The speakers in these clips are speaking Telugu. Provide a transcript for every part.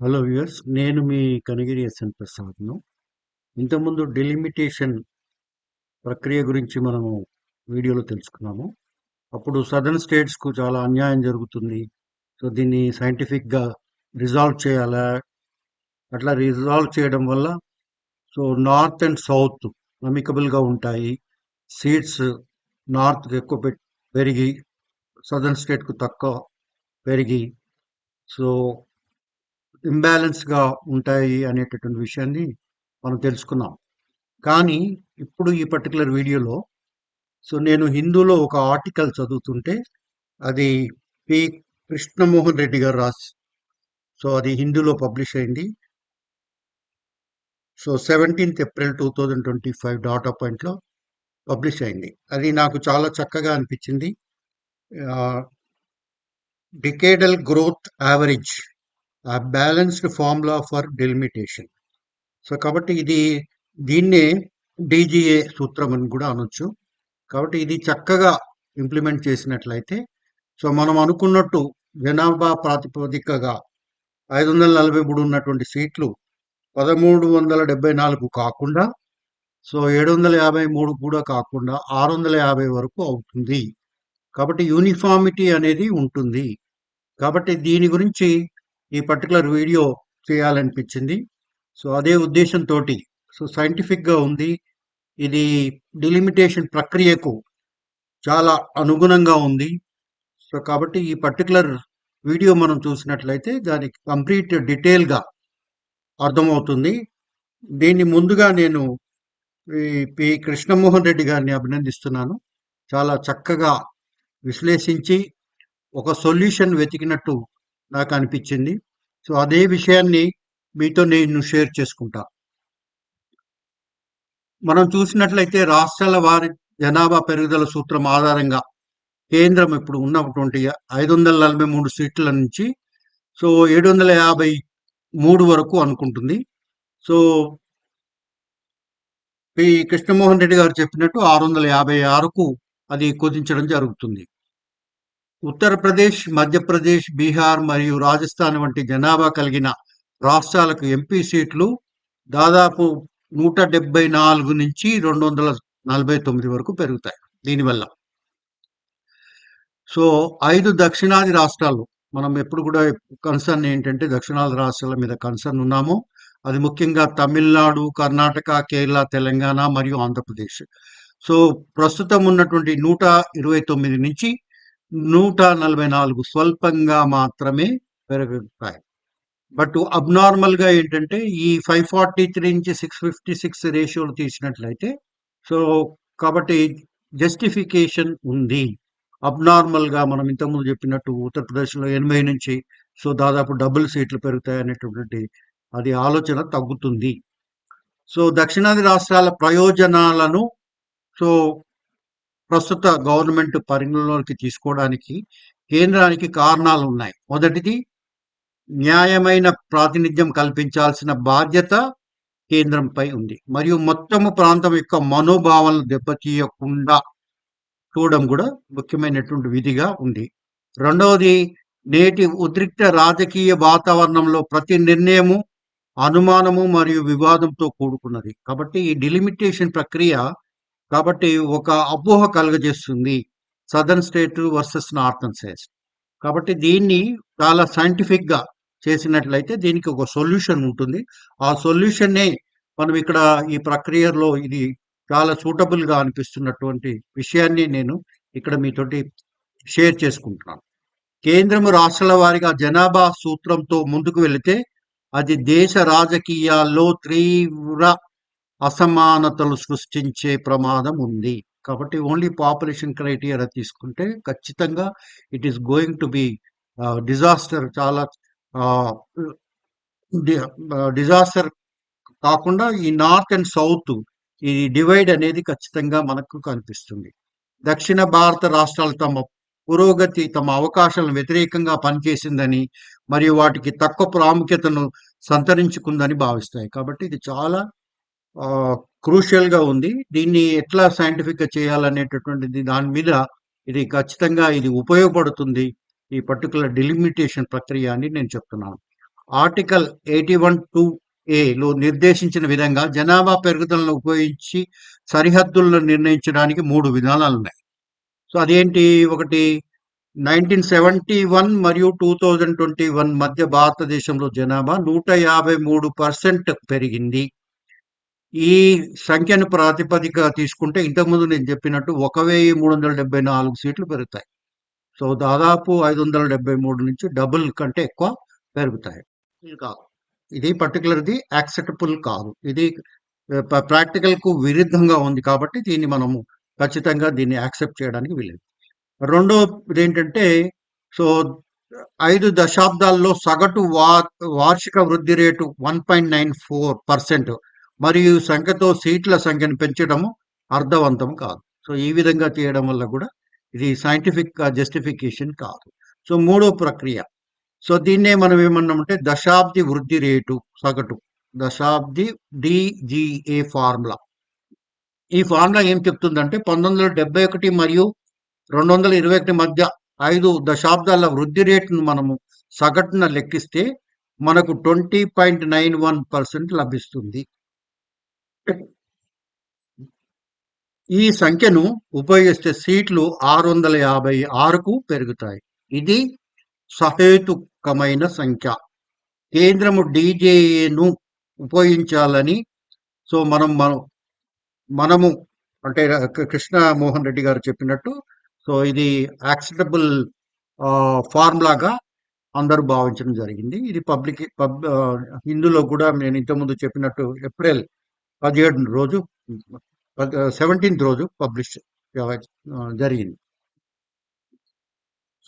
హలో వ్యూయర్స్ నేను మీ కనగిరి ఎస్ఎన్ ప్రసాద్ను. ఇంతకుముందు డెలిమిటేషన్ ప్రక్రియ గురించి మనము వీడియోలో తెలుసుకున్నాము. అప్పుడు సదర్న్ స్టేట్స్కు చాలా అన్యాయం జరుగుతుంది. సో దీన్ని సైంటిఫిక్గా రిజాల్వ్ చేయాలా? అట్లా రిజాల్వ్ చేయడం వల్ల సో నార్త్ అండ్ సౌత్ అమికబుల్గా ఉంటాయి. సీట్స్ నార్త్కి ఎక్కువ పెట్ పెరిగి సదర్న్ స్టేట్కు తక్కువ పెరిగి సో ఇంబ్యాలెన్స్గా ఉంటాయి అనేటటువంటి విషయాన్ని మనం తెలుసుకున్నాం. కానీ ఇప్పుడు ఈ పర్టికులర్ వీడియోలో సో నేను హిందూలో ఒక ఆర్టికల్ చదువుతుంటే అది పి. కృష్ణమోహన్ రెడ్డి గారు రాసి సో అది హిందూలో పబ్లిష్ అయింది. So seventeenth April two thousand twenty five data పాయింట్లో పబ్లిష్ అయింది. అది నాకు చాలా చక్కగా అనిపించింది. Decadal growth average a balanced formula for delimitation so కాబట్టి ఇది దీన్నే డీజీఏ సూత్రం అని కూడా అనొచ్చు. కాబట్టి ఇది చక్కగా ఇంప్లిమెంట్ చేసినట్లయితే సో మనం అనుకున్నట్టు జనాభా ప్రాతిపదికగా ఐదు వందల నలభై మూడు ఉన్నటువంటి సీట్లు పదమూడు వందల డెబ్బై నాలుగు కాకుండా సో ఏడు వందల యాభై మూడు కూడా కాకుండా ఆరు వందల యాభై వరకు అవుతుంది. కాబట్టి యూనిఫామిటీ అనేది ఉంటుంది. కాబట్టి దీని గురించి ఈ పర్టికులర్ వీడియో చేయాలనిపించింది. సో అదే ఉద్దేశంతో సో సైంటిఫిక్గా ఉంది. ఇది డిలిమిటేషన్ ప్రక్రియకు చాలా అనుగుణంగా ఉంది. సో కాబట్టి ఈ పర్టికులర్ వీడియో మనం చూసినట్లయితే దానికి కంప్లీట్ డీటెయిల్గా అర్థమవుతుంది. దీన్ని ముందుగా నేను పి కృష్ణమోహన్ రెడ్డి గారిని అభినందిస్తున్నాను. చాలా చక్కగా విశ్లేషించి ఒక సొల్యూషన్ వెతికినట్టు నాకు అనిపించింది సో అదే విషయాన్ని మీతో నేను షేర్ చేసుకుంటా. మనం చూసినట్లయితే రాష్ట్రాల వారి జనాభా పెరుగుదల సూత్రం ఆధారంగా కేంద్రం ఇప్పుడు ఉన్నటువంటి ఐదు వందల నలభై మూడు సీట్ల నుంచి సో ఏడు వందల యాభై మూడు వరకు అనుకుంటుంది. సో పి కృష్ణమోహన్ రెడ్డి గారు చెప్పినట్టు ఆరు వందల యాభై ఆరుకు అది కుదించడం జరుగుతుంది. ఉత్తరప్రదేశ్ మధ్యప్రదేశ్ బీహార్ మరియు రాజస్థాన్ వంటి జనాభా కలిగిన రాష్ట్రాలకు ఎంపీ సీట్లు దాదాపు నూట డెబ్బై నాలుగు నుంచి రెండు వందల నలభై తొమ్మిది వరకు పెరుగుతాయి దీనివల్ల. సో ఐదు దక్షిణాది రాష్ట్రాలు మనం ఎప్పుడు కూడా కన్సర్న్ ఏంటంటే దక్షిణాది రాష్ట్రాల మీద కన్సర్న్ ఉన్నాము. అది ముఖ్యంగా తమిళనాడు కర్ణాటక కేరళ తెలంగాణ మరియు ఆంధ్రప్రదేశ్. సో ప్రస్తుతం ఉన్నటువంటి నూట ఇరవై తొమ్మిది నుంచి నూట నలభై నాలుగు స్వల్పంగా మాత్రమే పెరుగుతాయి బట్ అబ్నార్మల్గా ఏంటంటే ఈ ఫైవ్ ఫార్టీ త్రీ నుంచి సిక్స్ ఫిఫ్టీ సిక్స్ రేషియోలు తీసినట్లయితే సో కాబట్టి జస్టిఫికేషన్ ఉంది. అబ్నార్మల్గా మనం ఇంతకుముందు చెప్పినట్టు ఉత్తరప్రదేశ్లో ఎనభై నుంచి సో దాదాపు డబుల్ సీట్లు పెరుగుతాయి అనేటువంటి అది ఆలోచన తగ్గుతుంది. సో దక్షిణాది రాష్ట్రాల ప్రయోజనాలను సో ప్రస్తుత గవర్నమెంట్ పరిగణలోకి తీసుకోవడానికి కేంద్రానికి కారణాలు ఉన్నాయి. మొదటిది న్యాయమైన ప్రాతినిధ్యం కల్పించాల్సిన బాధ్యత కేంద్రంపై ఉంది. మరియు మొత్తము ప్రాంతం యొక్క మనోభావాలను దెబ్బతీయకుండా చూడడం కూడా ముఖ్యమైనటువంటి విధిగా ఉంది. రెండవది నేటి ఉద్రిక్త రాజకీయ వాతావరణంలో ప్రతి నిర్ణయము అనుమానము మరియు వివాదంతో కూడుకున్నది. కాబట్టి ఈ డిలిమిటేషన్ ప్రక్రియ కాబట్టి ఒక అపోహ కలుగజేస్తుంది southern state versus northern states. కాబట్టి దీన్ని చాలా సైంటిఫిక్గా చేసినట్లయితే దీనికి ఒక సొల్యూషన్ ఉంటుంది. ఆ సొల్యూషన్నే మనం ఇక్కడ ఈ ప్రక్రియలో ఇది చాలా సూటబుల్గా అనిపిస్తున్నటువంటి విషయాన్ని నేను ఇక్కడ మీతోటి షేర్ చేసుకుంటున్నాను. కేంద్రము రాష్ట్రాల వారిగా జనాభా సూత్రంతో ముందుకు వెళితే అది దేశ రాజకీయాల్లో తీవ్ర అసమానతలు సృష్టించే ప్రమాదం ఉంది. కాబట్టి ఓన్లీ పాపులేషన్ క్రైటీరియా తీసుకుంటే ఖచ్చితంగా it is going to be disaster చాలా డిజాస్టర్ కాకుండా ఈ నార్త్ అండ్ సౌత్ ఈ డివైడ్ అనేది ఖచ్చితంగా మనకు కనిపిస్తుంది. దక్షిణ భారత రాష్ట్రాలు తమ పురోగతి తమ అవకాశాలను వ్యతిరేకంగా పనిచేసిందని మరియు వాటికి తక్కువ ప్రాముఖ్యతను సంతరించుకుందని భావిస్తాయి. కాబట్టి ఇది చాలా క్రూషియల్గా ఉంది. దీన్ని ఎట్లా సైంటిఫిక్గా చేయాలనేటటువంటిది దాని మీద ఇది ఖచ్చితంగా ఇది ఉపయోగపడుతుంది. ఈ పర్టికులర్ డిలిమిటేషన్ ప్రక్రియ అని నేను చెప్తున్నాను. ఆర్టికల్ ఎయిటీ వన్ టూ ఏలో నిర్దేశించిన విధంగా జనాభా పెరుగుదలను ఉపయోగించి సరిహద్దులను నిర్ణయించడానికి మూడు విధానాలు ఉన్నాయి. సో అదేంటి? ఒకటి నైన్టీన్ సెవెంటీ వన్ మరియు టూ థౌజండ్ ట్వంటీ వన్ మధ్య భారతదేశంలో జనాభా నూట యాభై మూడు పర్సెంట్ పెరిగింది. ఈ సంఖ్యను ప్రాతిపదిక తీసుకుంటే ఇంతకుముందు నేను చెప్పినట్టు ఒక వెయ్యి మూడు వందల డెబ్బై నాలుగు సీట్లు పెరుగుతాయి. సో దాదాపు ఐదు వందల డెబ్బై మూడు నుంచి డబుల్ కంటే ఎక్కువ పెరుగుతాయి. ఇది కాదు. ఇది పర్టికులర్ది యాక్సెప్టబుల్ కాదు. ఇది ప్రాక్టికల్కు విరుద్ధంగా ఉంది కాబట్టి దీన్ని మనము ఖచ్చితంగా దీన్ని యాక్సెప్ట్ చేయడానికి వీలేదు రెండో ఏంటంటే సో ఐదు దశాబ్దాల్లో సగటు వా వార్షిక వృద్ధి rate one point nine four percent మరియు సంఖ్యతో సీట్ల సంఖ్యను పెంచడము అర్థవంతం కాదు. సో ఈ విధంగా చేయడం వల్ల కూడా ఇది సైంటిఫిక్ జస్టిఫికేషన్ uh, కాదు. సో మూడో ప్రక్రియ. సో దీన్నే మనం ఏమన్నామంటే దశాబ్ది వృద్ధి రేటు సగటు. దశాబ్ది డిజిఏ ఫార్ములా. ఈ ఫార్ములా ఏం చెప్తుందంటే పంతొమ్మిది వందల డెబ్బై ఒకటి మరియు రెండు వందల ఇరవై ఒకటి మధ్య ఐదు దశాబ్దాల వృద్ధి రేటును మనము సగటున లెక్కిస్తే మనకు twenty point nine one percent లభిస్తుంది. ఈ సంఖ్యను ఉపయోగిస్తే సీట్లు ఆరు వందల యాభై ఆరుకు పెరుగుతాయి. ఇది సహేతుకమైన సంఖ్య. కేంద్రము డీజేఏను ఉపయోగించాలని సో మనం మనం మనము అంటే కృష్ణ మోహన్ రెడ్డి గారు చెప్పినట్టు సో ఇది యాక్సెప్టబుల్ ఫార్ములాగా అందరూ భావించడం జరిగింది. ఇది పబ్లిక్ పబ్ హిందులో కూడా నేను ఇంతకుముందు చెప్పినట్టు ఏప్రిల్ పదిహేడు రోజు సెవెంటీన్త్ రోజు పబ్లిష్ జరిగింది.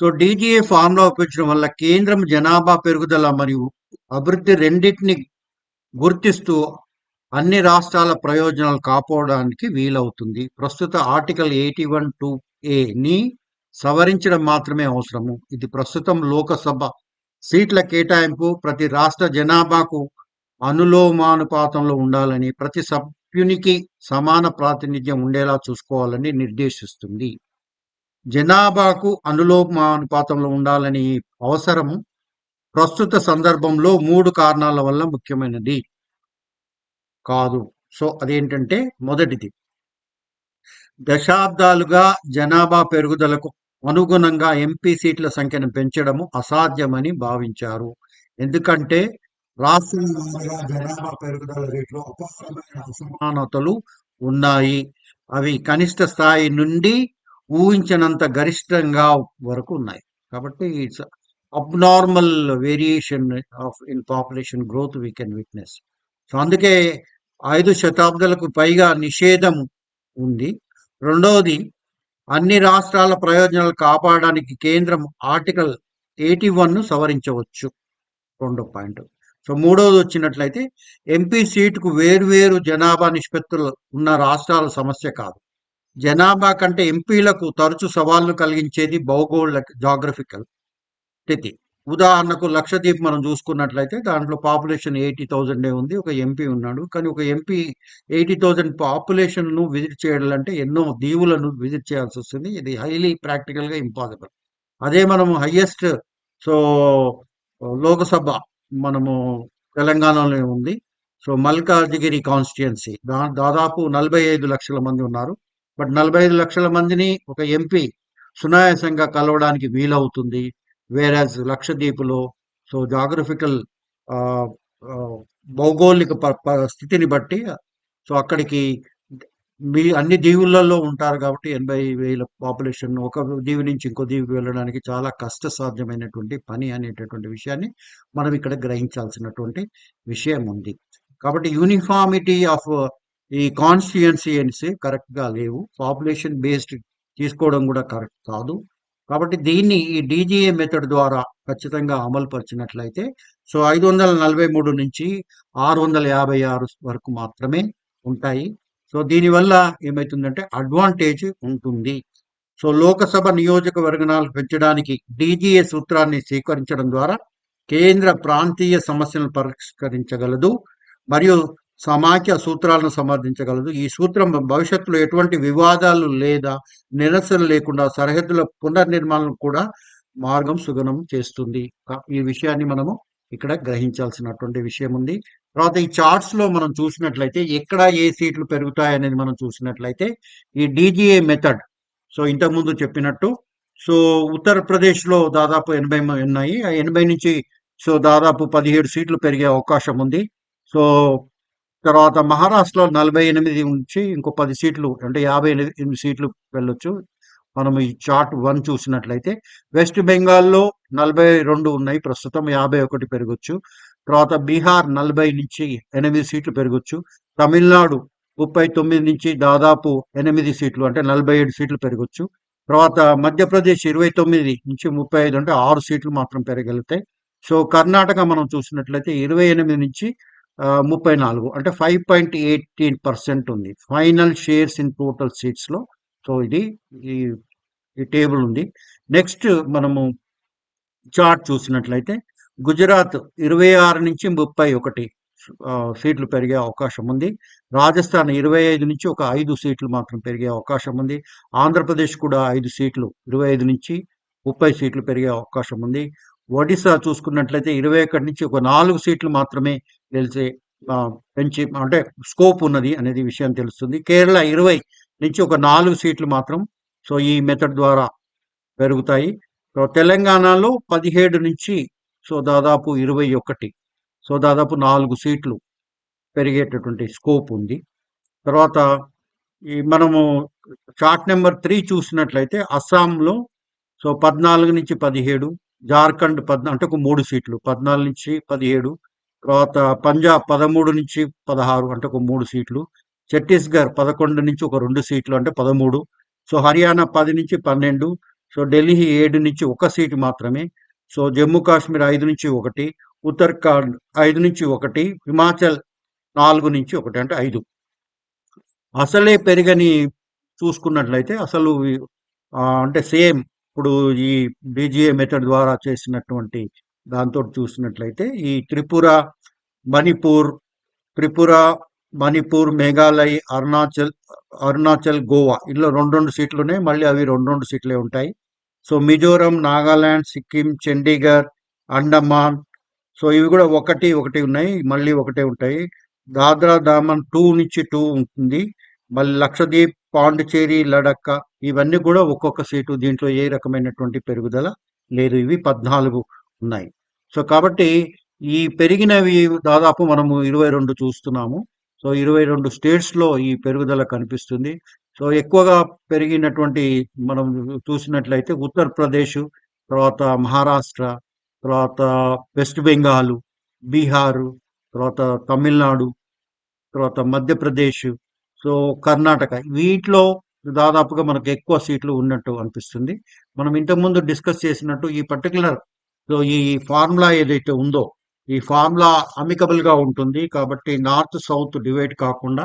సో డీజీఏ ఫార్ములా ఉపయోగించడం వల్ల కేంద్రం జనాభా పెరుగుదల మరియు అభివృద్ధి రెండింటిని గుర్తిస్తూ అన్ని రాష్ట్రాల ప్రయోజనాలు కాపాడడానికి వీలవుతుంది. ప్రస్తుత ఆర్టికల్ ఎయిటీ వన్ టూ ఏని సవరించడం మాత్రమే అవసరము. ఇది ప్రస్తుతం లోకసభ సీట్ల కేటాయింపు ప్రతి రాష్ట్ర జనాభాకు అనులోమానుపాతంలో ఉండాలని ప్రతి సభ్యునికి సమాన ప్రాతినిధ్యం ఉండేలా చూసుకోవాలని నిర్దేశిస్తుంది. జనాభాకు అనులోమానుపాతంలో ఉండాలని అవసరం ప్రస్తుత సందర్భంలో మూడు కారణాల వల్ల ముఖ్యమైనది కాదు. సో అదేంటంటే మొదటిది దశాబ్దాలుగా జనాభా పెరుగుదలకు అనుగుణంగా ఎంపీ సీట్ల సంఖ్యను పెంచడము అసాధ్యమని భావించారు. ఎందుకంటే రాష్ట్రంలో జనాభా పెరుగుదల రేట్లో అపారమైన అసమానతలు ఉన్నాయి. అవి కనిష్ట స్థాయి నుండి ఊహించినంత గరిష్టంగా వరకు ఉన్నాయి. కాబట్టి it's abnormal variation of in population growth we can witness so అందుకే ఐదు శతాబ్దాలకు పైగా నిషేధం ఉంది. రెండవది అన్ని రాష్ట్రాల ప్రయోజనాలు కాపాడడానికి కేంద్రం ఆర్టికల్ ఎయిటీ వన్ను సవరించవచ్చు. రెండో పాయింట్. సో మూడవది వచ్చినట్లయితే ఎంపీ సీటుకు వేర్వేరు జనాభా నిష్పత్తులు ఉన్న రాష్ట్రాల సమస్య కాదు. జనాభా కంటే ఎంపీలకు తరచు సవాళ్ళు కలిగించేది భౌగోళిక జాగ్రఫికల్ స్థితి. ఉదాహరణకు లక్షద్వీప్ మనం చూసుకున్నట్లయితే దాంట్లో పాపులేషన్ ఎయిటీ థౌజండే ఉంది ఒక ఎంపీ ఉన్నాడు. కానీ ఒక ఎంపీ ఎయిటీ థౌజండ్ పాపులేషన్ను విజిట్ చేయాలంటే ఎన్నో దీవులను విజిట్ చేయాల్సి వస్తుంది. ఇది హైలీ ప్రాక్టికల్గా ఇంపాసిబుల్. అదే మనం హయ్యెస్ట్ సో లోకసభ మనము తెలంగాణలో ఉంది. సో మల్కాజిగిరి కాన్స్టిట్యుయన్సీ దా దాదాపు నలభై ఐదు లక్షల మంది ఉన్నారు. బట్ నలభై ఐదు లక్షల మందిని ఒక ఎంపీ సునాయాసంగా కలవడానికి వీలవుతుంది. వేరాజ్ లక్షద్వీపులో సో జాగ్రఫికల్ భౌగోళిక స్థితిని బట్టి సో అక్కడికి మీ అన్ని దీవులలో ఉంటారు కాబట్టి ఎనభై వేల పాపులేషన్ ఒక దీవి నుంచి ఇంకో దీవికి వెళ్ళడానికి చాలా కష్టసాధ్యమైనటువంటి పని అనేటటువంటి విషయాన్ని మనం ఇక్కడ గ్రహించాల్సినటువంటి విషయం ఉంది. కాబట్టి యూనిఫామిటీ ఆఫ్ ఈ కాన్స్టిట్యుయన్సీయన్స్ కరెక్ట్గా లేవు. పాపులేషన్ బేస్డ్ తీసుకోవడం కూడా కరెక్ట్ కాదు. కాబట్టి దీన్ని ఈ డీజీఏ మెథడ్ ద్వారా ఖచ్చితంగా అమలు పరిచినట్లయితే సో ఐదు వందల నలభై మూడు నుంచి ఆరు వందల యాభై ఆరు వరకు మాత్రమే ఉంటాయి. సో దీనివల్ల ఏమవుతుందంటే అడ్వాంటేజ్ ఉంటుంది. సో లోకసభ నియోజకవర్గనాలు పెంచడానికి డీజీఏ సూత్రాన్ని స్వీకరించడం ద్వారా కేంద్ర ప్రాంతీయ సమస్యలను పరిష్కరించగలదు మరియు సమాఖ్య సూత్రాలను సమర్థించగలదు. ఈ సూత్రం భవిష్యత్తులో ఎటువంటి వివాదాలు లేదా నిరసన లేకుండా సరిహద్దుల పునర్నిర్మాణం కూడా మార్గం సుగమం చేస్తుంది. ఈ విషయాన్ని మనము ఇక్కడ గ్రహించాల్సినటువంటి విషయం ఉంది. తర్వాత ఈ చార్ట్స్లో మనం చూసినట్లయితే ఎక్కడ ఏ సీట్లు పెరుగుతాయి అనేది మనం చూసినట్లయితే ఈ డీజీఏ మెథడ్ సో ఇంతకుముందు చెప్పినట్టు సో ఉత్తరప్రదేశ్లో దాదాపు ఎనభై మ- ఉన్నాయి. ఆ ఎనభై నుంచి సో దాదాపు పదిహేడు సీట్లు పెరిగే అవకాశం ఉంది. సో తర్వాత మహారాష్ట్రలో నలభై ఎనిమిది నుంచి ఇంకో పది సీట్లు అంటే యాభై ఎనిమిది సీట్లు వెళ్ళొచ్చు. మనం ఈ చార్ట్ వన్ చూసినట్లయితే వెస్ట్ బెంగాల్లో నలభై రెండు ఉన్నాయి ప్రస్తుతం యాభై ఒకటి పెరగొచ్చు. తర్వాత బీహార్ నలభై నుంచి ఎనిమిది సీట్లు పెరగొచ్చు. తమిళనాడు ముప్పై తొమ్మిది నుంచి దాదాపు ఎనిమిది సీట్లు అంటే నలభై ఏడు సీట్లు పెరగొచ్చు. తర్వాత మధ్యప్రదేశ్ ఇరవై తొమ్మిది నుంచి ముప్పై ఐదు అంటే ఆరు సీట్లు మాత్రం పెరగలుగుతాయి సో కర్ణాటక మనం చూసినట్లయితే ఇరవై ఎనిమిది నుంచి ముప్పై నాలుగు అంటే ఫైవ్ పాయింట్ ఎయిటీన్ పర్సెంట్ ఉంది. ఫైనల్ షేర్స్ ఇన్ టోటల్ సీట్స్లో సో ఇది ఈ ఈ టేబుల్ ఉంది. నెక్స్ట్ మనము చార్ట్ చూసినట్లయితే గుజరాత్ ఇరవై ఆరు నుంచి ముప్పై ఒకటి సీట్లు పెరిగే అవకాశం ఉంది. రాజస్థాన్ ఇరవై ఐదు నుంచి ఒక ఐదు సీట్లు మాత్రం పెరిగే అవకాశం ఉంది. ఆంధ్రప్రదేశ్ కూడా ఐదు సీట్లు ఇరవై ఐదు నుంచి ముప్పై సీట్లు పెరిగే అవకాశం ఉంది. ఒడిశా చూసుకున్నట్లయితే ఇరవై ఒకటి నుంచి ఒక నాలుగు సీట్లు మాత్రమే గెలిచే పెంచి అంటే స్కోప్ ఉన్నది అనేది విషయం తెలుస్తుంది. కేరళ ఇరవై నుంచి ఒక నాలుగు సీట్లు మాత్రం సో ఈ మెథడ్ ద్వారా పెరుగుతాయి. సో తెలంగాణలో పదిహేడు నుంచి సో దాదాపు ఇరవై ఒకటి సో దాదాపు నాలుగు సీట్లు పెరిగేటటువంటి స్కోప్ ఉంది. తర్వాత ఈ మనము చార్ట్ నెంబర్ త్రీ చూసినట్లయితే అస్సాంలో సో పద్నాలుగు నుంచి పదిహేడు జార్ఖండ్ పద్ అంటే ఒక మూడు సీట్లు పద్నాలుగు నుంచి పదిహేడు తర్వాత పంజాబ్ పదమూడు నుంచి పదహారు అంటే ఒక మూడు సీట్లు ఛత్తీస్గఢ్ పదకొండు నుంచి ఒక రెండు సీట్లు అంటే పదమూడు సో హర్యానా పది నుంచి పన్నెండు సో ఢిల్లీ ఏడు నుంచి ఒక సీటు మాత్రమే సో జమ్మూ కాశ్మీర్ ఐదు నుంచి ఒకటి ఉత్తరాఖండ్ ఐదు నుంచి ఒకటి హిమాచల్ నాలుగు నుంచి ఒకటి అంటే ఐదు. అసలే పెరగని చూసుకున్నట్లయితే అసలు అంటే సేమ్ ఇప్పుడు ఈ బీజీఏ మెథడ్ ద్వారా చేసినటువంటి దాంతో చూసినట్లయితే ఈ త్రిపుర మణిపూర్ త్రిపుర మణిపూర్ మేఘాలయ అరుణాచల్ అరుణాచల్ గోవా ఇందులో రెండు రెండు సీట్లు ఉన్నాయి మళ్ళీ అవి రెండు రెండు సీట్లే ఉంటాయి. సో మిజోరం నాగాలాండ్ సిక్కిం చండీగఢ్ అండమాన్. సో ఇవి కూడా ఒకటి ఒకటి ఉన్నాయి మళ్ళీ ఒకటే ఉంటాయి. దాద్రా దామన్ టూ నుంచి టూ ఉంటుంది. మళ్ళీ లక్షద్వీప్ పాండిచేరి లడక్క ఇవన్నీ కూడా ఒక్కొక్క సీటు దీంట్లో ఏ రకమైనటువంటి పెరుగుదల లేదు. ఇవి పద్నాలుగు ఉన్నాయి. సో కాబట్టి ఈ పెరిగినవి దాదాపు మనము ఇరవై రెండు చూస్తున్నాము. సో ఇరవై రెండు స్టేట్స్లో ఈ పెరుగుదల కనిపిస్తుంది. సో ఎక్కువగా పెరిగినటువంటి మనం చూసినట్లయితే ఉత్తరప్రదేశ్ తర్వాత మహారాష్ట్ర తర్వాత వెస్ట్ బెంగాల్ బీహారు తర్వాత తమిళనాడు తర్వాత మధ్యప్రదేశ్ సో కర్ణాటక. వీటిలో దాదాపుగా మనకు ఎక్కువ సీట్లు ఉన్నట్టు అనిపిస్తుంది. మనం ఇంతకుముందు డిస్కస్ చేసినట్టు ఈ పర్టికులర్ సో ఈ ఫార్ములా ఏదైతే ఉందో ఈ ఫార్ములా అమికబుల్గా ఉంటుంది కాబట్టి నార్త్ సౌత్ డివైడ్ కాకుండా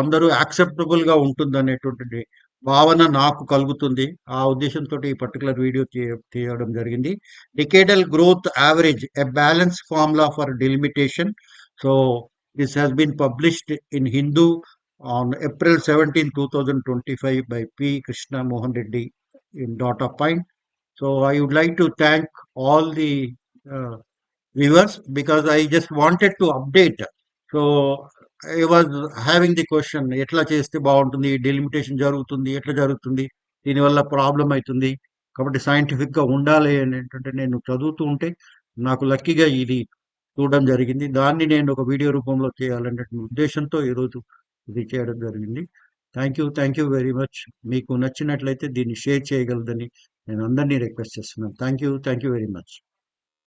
అందరూ యాక్సెప్టబుల్గా ఉంటుంది అనేటువంటి భావన నాకు కలుగుతుంది ఆ ఉద్దేశంతో ఈ పర్టికులర్ వీడియో తీయడం జరిగింది decadal growth average a balance formula for delimitation so this has been published in Hindu on April seventeen two April 17, 2025 by P. Krishna Mohan Reddy in Data Point. So I would like to thank all the uh, viewers because I just wanted to update. So I was having the question ఎట్లా చేస్తే బాగుంటుంది? డెలిమిటేషన్ జరుగుతుంది ఎట్లా జరుగుతుంది? దీనివల్ల ప్రాబ్లం అవుతుంది. కాబట్టి సైంటిఫిక్గా ఉండాలి అనేటువంటి నేను చదువుతూ ఉంటే నాకు లక్కీగా ఇది చూడడం జరిగింది. దాన్ని నేను ఒక వీడియో రూపంలో చేయాలనే ఉద్దేశంతో ఈరోజు ఇది చేయడం జరిగింది. Thank you thank you very much మీకు నచ్చినట్లయితే దీన్ని షేర్ చేయగలదని నేను అందరినీ రిక్వెస్ట్ చేస్తున్నాను. Thank you thank you very much